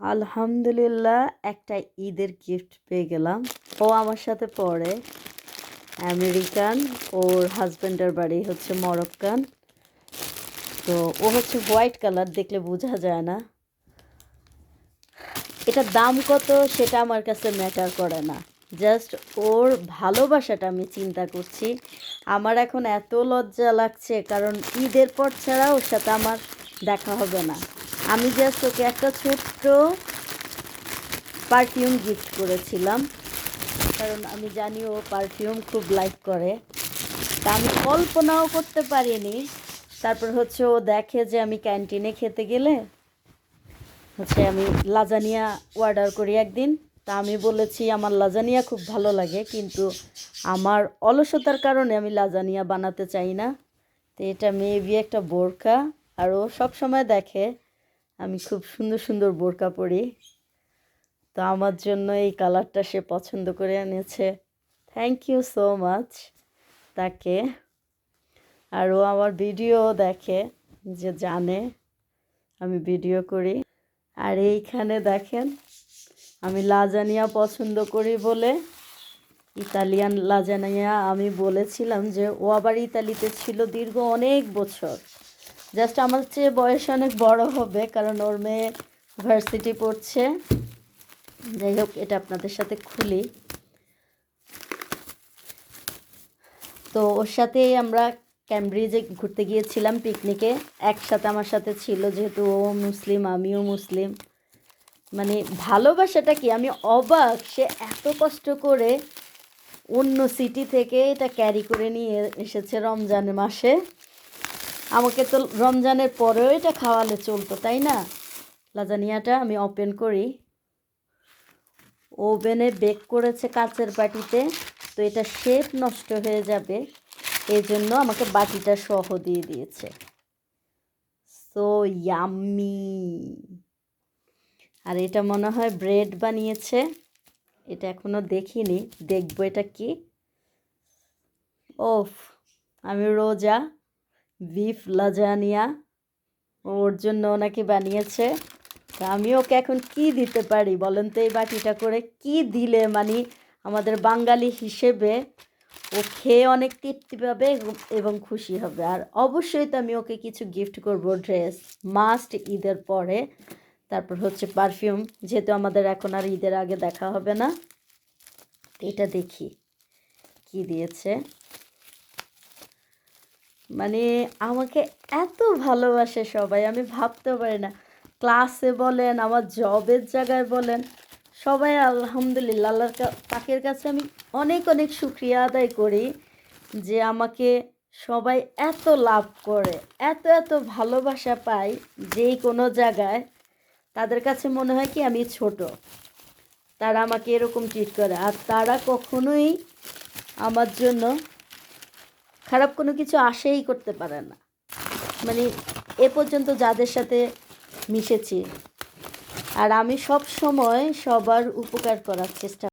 আলহামদুলিল্লাহ, একটা ঈদের গিফট পেয়ে গেলাম। ও আমার সাথে পড়ে। আমেরিকান। ওর হাজব্যান্ডের বাড়ি হচ্ছে মরক্কান। তো ও হচ্ছে হোয়াইট কালার দেখলে বোঝা যায় না। এটার দাম কত সেটা আমার কাছে ম্যাটার করে না। জাস্ট ওর ভালোবাসাটা আমি চিন্তা করছি। আমার এখন এত লজ্জা লাগছে, কারণ ঈদের পর ছাড়া ওর সাথে আমার দেখা হবে না। আমি জাস্ট ওকে একটা ছোট্ট পারফিউম গিফট করেছিলাম। কারণ আমি জানি ও পারফিউম খুব লাইক করে। তা আমি কল্পনাও করতে পারিনি। তারপর হচ্ছে ও দেখে যে আমি ক্যান্টিনে খেতে গেলে, হচ্ছে আমি লাজানিয়া অর্ডার করি একদিন। তা আমি বলেছি, আমার লাজানিয়া খুব ভালো লাগে, কিন্তু আমার অলসতার কারণে আমি লাজানিয়া বানাতে চাই না। তো এটা মেবি একটা বোরকা। আর ও সবসময় দেখে আমি খুব সুন্দর সুন্দর বোরকা পরি। তো আমার জন্য এই কালারটা সে পছন্দ করে এনেছে। থ্যাংক ইউ সো মাচ তাকে। আর ও আমার ভিডিও দেখে, যে জানে, আমি ভিডিও করি। আর এইখানে দেখেন, আমি লাজানিয়া পছন্দ করি বলে, ইতালিয়ান লাজানিয়া আমি বলেছিলাম যে ও আবার ইতালিতে ছিল দীর্ঘ অনেক বছর। জাস্ট আমার চেয়ে বয়স অনেক বড় হবে, কারণ ওর মেয়ে ভার্সিটি পড়ছে। যাই হোক, এটা আপনাদের সাথে খুলি। তো ওর সাথেই আমরা ক্যামব্রিজে ঘুরতে গিয়েছিলাম পিকনিকে একসাথে আমার সাথে ছিল, যেহেতু ও মুসলিম, আমিও মুসলিম। মানে ভালোবাসাটা কি? আমি অবাক, সে এত কষ্ট করে অন্য সিটি থেকে এটা ক্যারি করে নিয়ে এসেছে রমজান মাসে। আমাকে তো রমজানের পরেও এটা খাওয়ালে চলতো, তাই না? লাজানিয়াটা আমি ওপেন করি। ওভেনে বেক করেছে কাচের বাটিতে, তো এটা শেপ নষ্ট হয়ে যাবে, এই জন্য আমাকে বাটিটা সহ দিয়ে দিয়েছে। সো ইয়াম্মি আর এটা মনে হয় ব্রেড বানিয়েছে, এটা এখনও দেখিনি, দেখব এটা কি? ওফ আমি রোজা বিফ লাজানিয়া। ওর জন্য ওনাকে বানিয়েছে। তা আমি ওকে এখন কি দিতে পারি? বলেন তো এই বাটিটা করে কি দিলে মানে আমাদের বাঙালি হিসেবে ও খেয়ে অনেক তৃপ্তি পাবে এবং খুশি হবে। আর অবশ্যই তো আমি ওকে কিছু গিফট করব ড্রেস মাস্ট ঈদের পরে। তারপর হচ্ছে পারফিউম যেহেতু আমাদের এখন আর ঈদের আগে দেখা হবে না। এটা দেখি, কি দিয়েছে? মানে আমাকে এত ভালোবাসে সবাই, আমি ভাবতে পারি না। ক্লাসে বলেন, আমার জবের জায়গায় বলেন, সবাই আলহামদুলিল্লাহ, আল্লাহর কাছে আমি অনেক অনেক শুক্রিয়া আদায় করি যে আমাকে সবাই এত লাভ করে, এত এত ভালোবাসা পাই যেই কোনো জায়গায়। তাদের কাছে মনে হয় কি, আমি ছোট। তারা আমাকে এরকম ট্রিট করে। আর তারা কখনোই আমার জন্য খারাপ কোনো কিছু আসেই করতে পারে না। মানে এ পর্যন্ত যাদের সাথে মিশেছি, আর আমি সব সময় সবার উপকার করার চেষ্টা